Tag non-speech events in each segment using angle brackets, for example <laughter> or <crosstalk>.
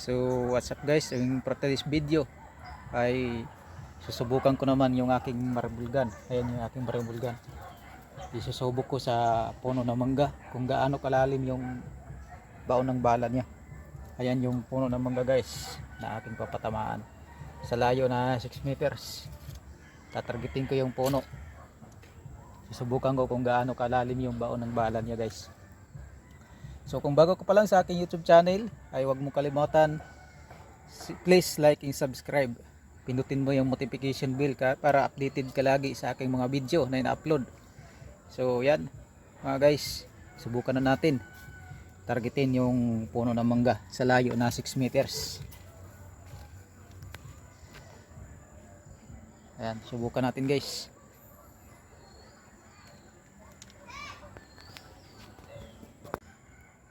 So what's up guys, yung for today's video ay susubukan ko naman yung aking marble gun. Ayan yung aking marble gun. Isusubok ko sa puno ng mangga kung gaano kalalim yung baon ng bala niya. Ayan yung puno ng mangga guys na aking papatamaan. Sa layo na 6 meters. Tatargetin ko yung puno. Susubukan ko kung gaano kalalim yung baon ng bala niya guys. So kung bago ka pa lang sa aking YouTube channel, ay huwag mo kalimutan please like and subscribe. Pindutin mo yung notification bell ka para updated ka lagi sa aking mga video na ina-upload. So yan, mga guys, subukan na natin. Targetin yung puno ng mangga sa layo na 6 meters. Ayan, subukan natin guys.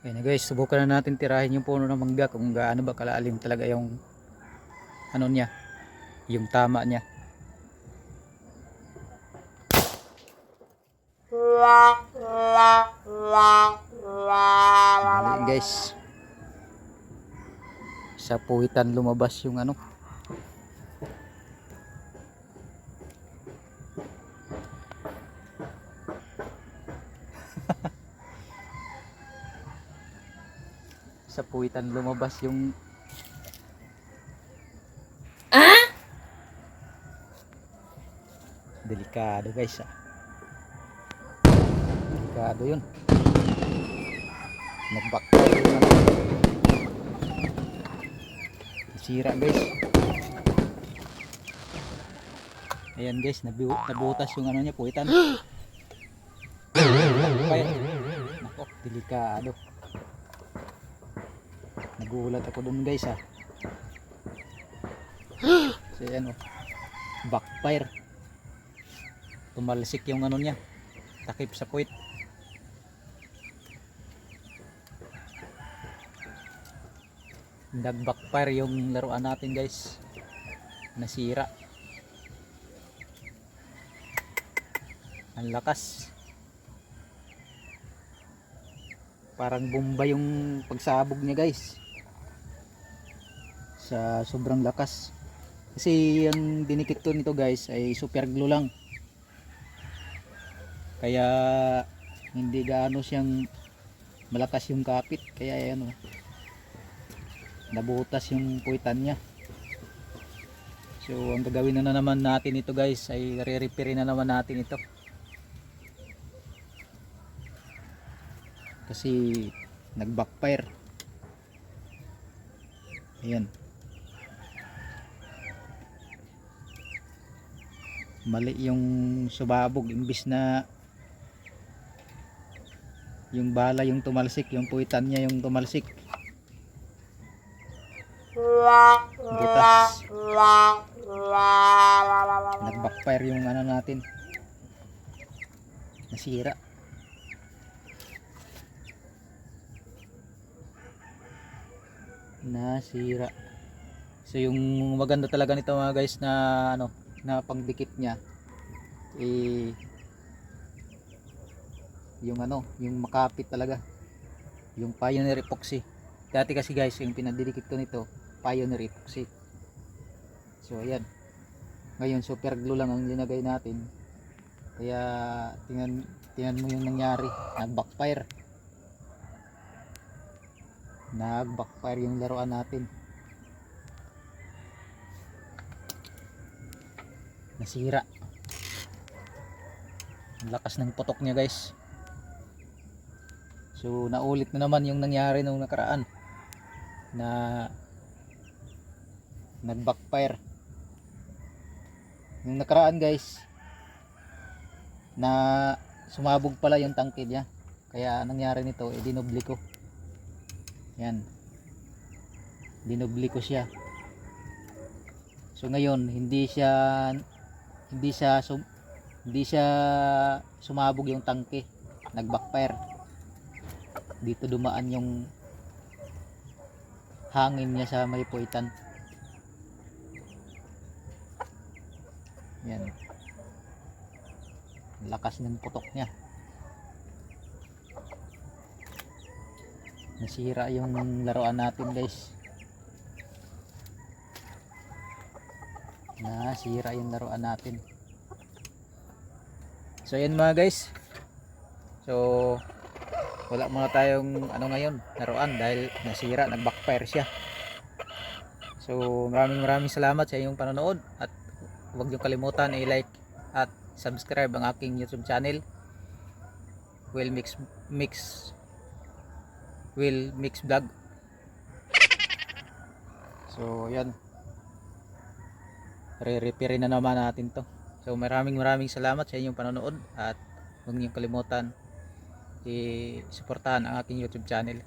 Okay na guys, subukan na natin tirahin yung puno ng mangga kung gaano ba kalalim talaga yung ano niya, yung tama niya. Mali guys. Sa puwitan lumabas yung ano. <laughs> sa puwitan lumabas yung delikado guys ah. Delikado yun. Yun ano sira guys. Ayan guys nabu nabutas yung ano niya puwitan. <gasps> Nako delikado nagulat ako dun guys ah. So yan oh backfire. Tumalsik yung ano niya takip sa puwit. Nag backfire yung laruan natin guys. Nasira. Ang lakas. Parang bomba yung pagsabog niya guys sa sobrang lakas. Kasi yung dinikit ko nito guys ay super glue lang. Kaya hindi gaano siyang malakas yung kapit. Kaya ano nabutas yung puwitan niya. So ang gagawin na, na naman natin ito guys ay re-repair na naman natin ito. Kasi nag backfire ayan mali yung subabog imbis na yung bala yung tumalsik yung puwitan niya yung tumalsik. Butas. Nag backfire yung ano natin. Nasira. Nasira. So yung maganda talaga nito mga guys na ano na pangdikit niya eh yung ano yung makapit talaga. Yung pioneer epoxy. Dati kasi guys yung pinadidikit ko nito pioneer epoxy. So ayan. Ngayon super glue lang ang linagay natin. Kaya tingnan tingnan mo yung nangyari. Nag backfire nag backfire yung laruan natin nasira. Ang lakas ng putok niya guys. So naulit na naman yung nangyari nung nakaraan na nag backfire yung nakaraan guys na sumabog pala yung tangke niya. Kaya nangyari nito eh dinobli ko. Yan. Dinobli ko siya. So ngayon hindi siya hindi siya sum, hindi siya sumabog yung tangke. Nag backfire dito dumaan yung hangin niya sa may puwitan. Yan. Lakas ng putok niya. Nasira yung laruan natin guys nasira yung laruan natin. So yan mga guys. So wala muna tayong ano ngayon laruan dahil nasira nag backfire siya. So maraming maraming salamat sa inyong panonood at huwag niyo kalimutan i-like at subscribe ang aking youtube channel. Will Mix Mix Will Mix Vlog. So yan re-repair na naman natin to. So maraming maraming salamat sa inyong panonood at huwag niyong kalimutan i-suportahan ang aking youtube channel